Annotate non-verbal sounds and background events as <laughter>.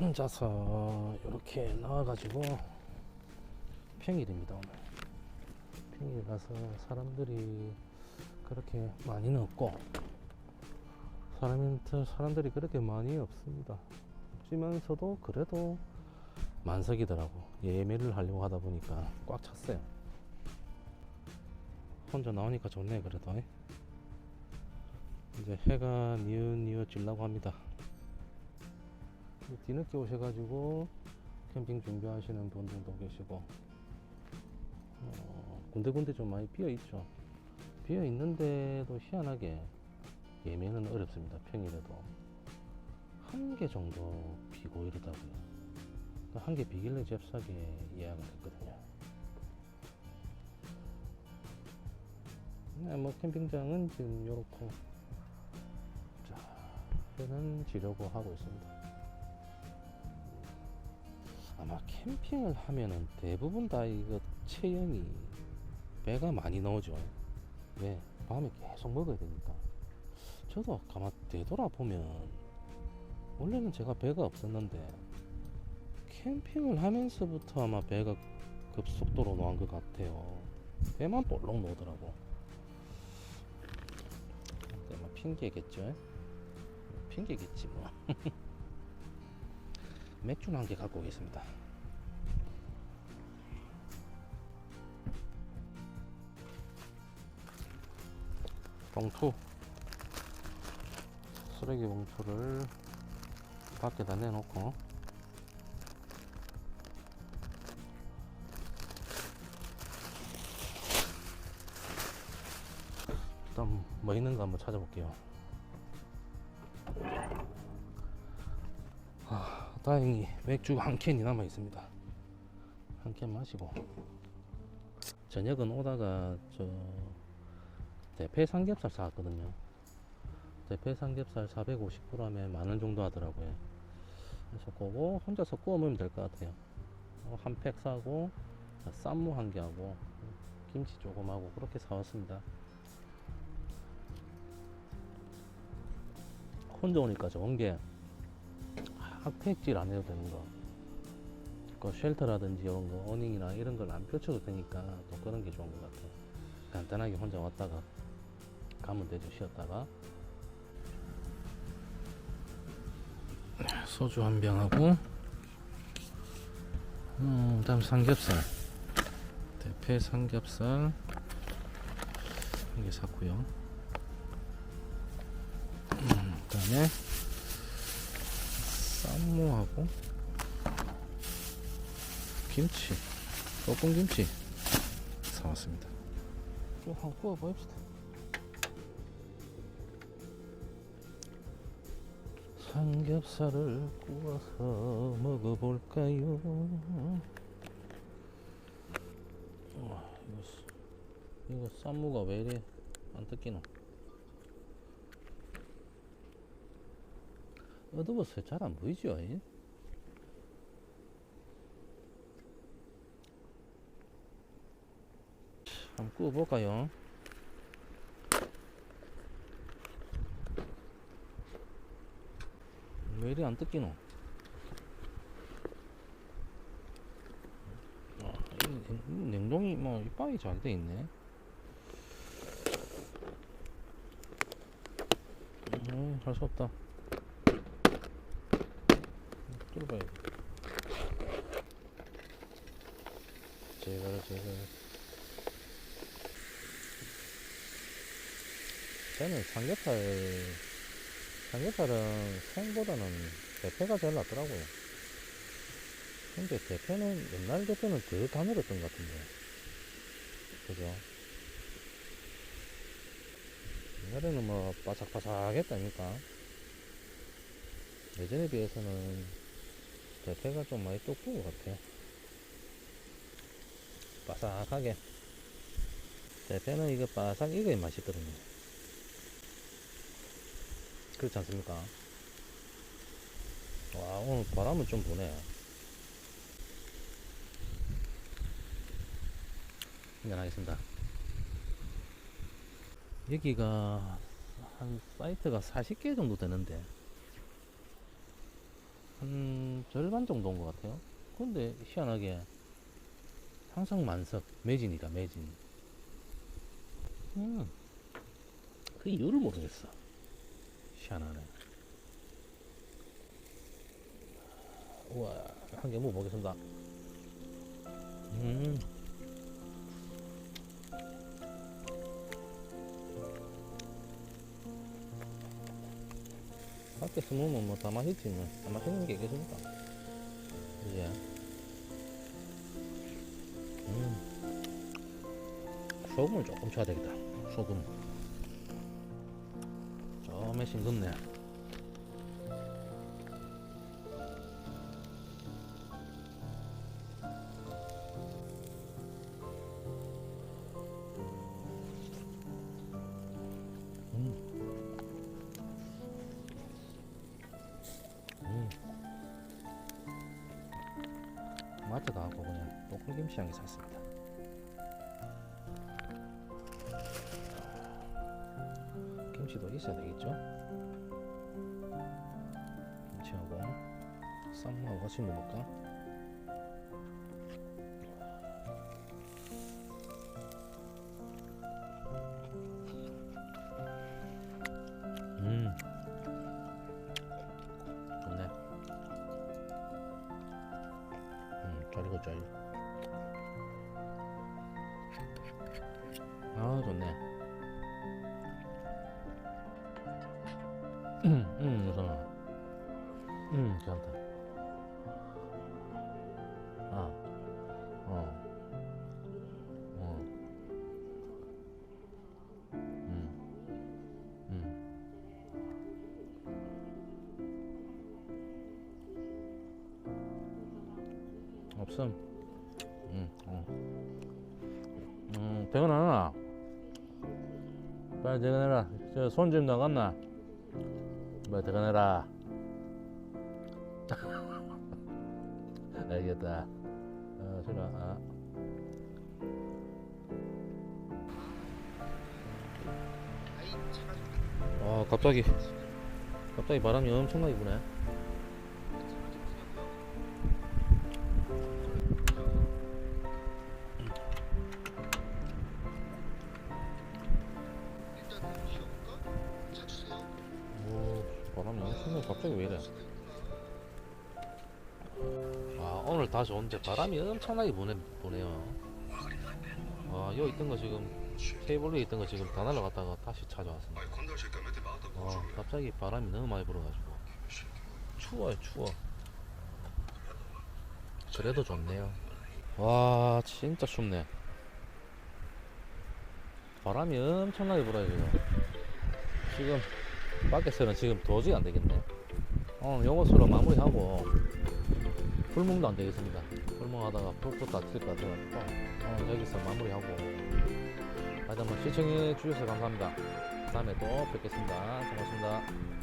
혼자서 이렇게 나와가지고 평일입니다 오늘. 평일이라서 사람들이 그렇게 많이는 없고 사람이 사람들이 그렇게 많이 없습니다. 없지만서도 그래도 만석이더라고. 예매를 하려고 하다 보니까 꽉 찼어요. 혼자 나오니까 좋네 그래도. 이제 해가 뉘엿뉘엿질라고 합니다 뒤늦게 오셔가지고 캠핑 준비하시는 분들도 계시고 어, 군데군데 좀 많이 비어 있죠. 비어 있는데도 희한하게 예매는 어렵습니다 평일에도. 한 개 정도 비고 이러다고요. 한 개 비길래 잽싸게 예약을 했거든요. 네, 뭐 캠핑장은 지금 요렇고 자 해는 지려고 하고 있습니다 아마 캠핑을 하면은 대부분 다 이거 체형이 배가 많이 나오죠. 왜? 밤에 계속 먹어야 되니까. 저도 가만 되돌아보면 원래는 제가 배가 없었는데 캠핑을 하면서부터 아마 배가 급속도로 나온 것 같아요. 배만 볼록 나오더라고. 근데 뭐 핑계겠죠? 핑계겠지 뭐. <laughs> 맥주는 한개 갖고 오겠습니다. 봉투 쓰레기 봉투를 밖에다 내놓고 일단 뭐 있는가 한번 찾아볼게요. 다행히 맥주가 한 캔이 남아 있습니다. 한 캔 마시고 저녁은 오다가 저 대패 삼겹살 사왔거든요. 대패 삼겹살 450g에 만 원 정도 하더라고요. 그래서 그거 혼자서 구워 먹으면 될 것 같아요. 어, 한팩 사고 쌈무 한 개 하고 김치 조금 하고 그렇게 사왔습니다. 혼자 오니까 좋은 게 핫팩질 안 해도 되는 거. 그 쉘터라든지 이런 거, 어닝이나 이런 걸 안 펼쳐도 되니까 또 그런 게 좋은 것 같아요. 간단하게 혼자 왔다가 가면 되죠. 쉬었다가. 소주 한 병하고, 음, 다음 삼겹살. 대패 삼겹살 한 개 샀고요. 음, 그다음에 쌈무하고 김치, 볶은 김치 사왔습니다. 좀 한번 구워 봅시다. 삼겹살을 구워서 먹어볼까요? 이거 쌈무가 왜 이래 안 뜯기노? 어두워서 잘 안 보이죠? 이? 한번 구워볼까요? 왜 이리 안 뜯기노? 아, 냉동이 뭐 이빨이 잘 돼 있네. 음, 할수 없다. 뚫어봐야 돼. 제가 제가 저는 삼겹살 삼겹살은 생보다는 대패가 제일 낫더라고요. 근데 대패는 옛날 대패는 더 가늘었던 것 같은데. 그죠? 옛날에는 뭐 바삭바삭했다니까. 예전에 비해서는 대패가 좀 많이 두꺼운 것 같아. 바삭하게. 대패는 이거 바삭 익어야 맛있거든요. 그렇지 않습니까? 와, 오늘 바람은 좀 부네. 한잔하겠습니다. 여기가 한 사이트가 40개 정도 되는데 한 절반 정도 온것 같아요. 근데 희한하게 항상 만석 매진이다 매진. 음, 그 이유를 모르겠어. 희한하네. 우와, 한 개 먹어보겠습니다. 음. 밖에서 먹으면 뭐다 맛있지 뭐. 다 맛있는 게 있겠습니까? 이제. 음. 소금을 조금 쳐야 되겠다. 소금. 좀에 싱겁네. 개 샀습니다. 김치도 있어야 되겠죠? 김치하고 쌈하고 같이 먹을까? 음, 음, 우선. 음, 괜찮다. 아, 어, 어, 음, 음. 없음. 응, 어. 음, 퇴근하나? 빨리 퇴근해라. 저 손님 나갔나? 빨리 퇴근해라. <laughs> 알겠다. 어, 싫어. 아. 아, 갑자기, 갑자기 바람이 엄청나게 부네. 바람이 엄청나게 갑자기 왜 이래? 아, 오늘 다시 오는데 바람이 엄청나게 부네, 부네요. 아, 여기 있던 거 지금, 케이블에 있던 거 지금 다 날라갔다가 다시 찾아왔습니다. 아, 갑자기 바람이 너무 많이 불어가지고. 추워요, 추워. 그래도 좋네요. 와, 진짜 춥네. 바람이 엄청나게 불어요, 지금. 지금, 밖에서는 지금 도저히 안 되겠네. 오늘 요것으로 마무리하고, 불멍도 안 되겠습니다. 불멍하다가 불꽃 다칠 것 같아가지고, 오늘 여기서 마무리하고, 다시 한번 시청해 주셔서 감사합니다. 다음에 또 뵙겠습니다. 고맙습니다.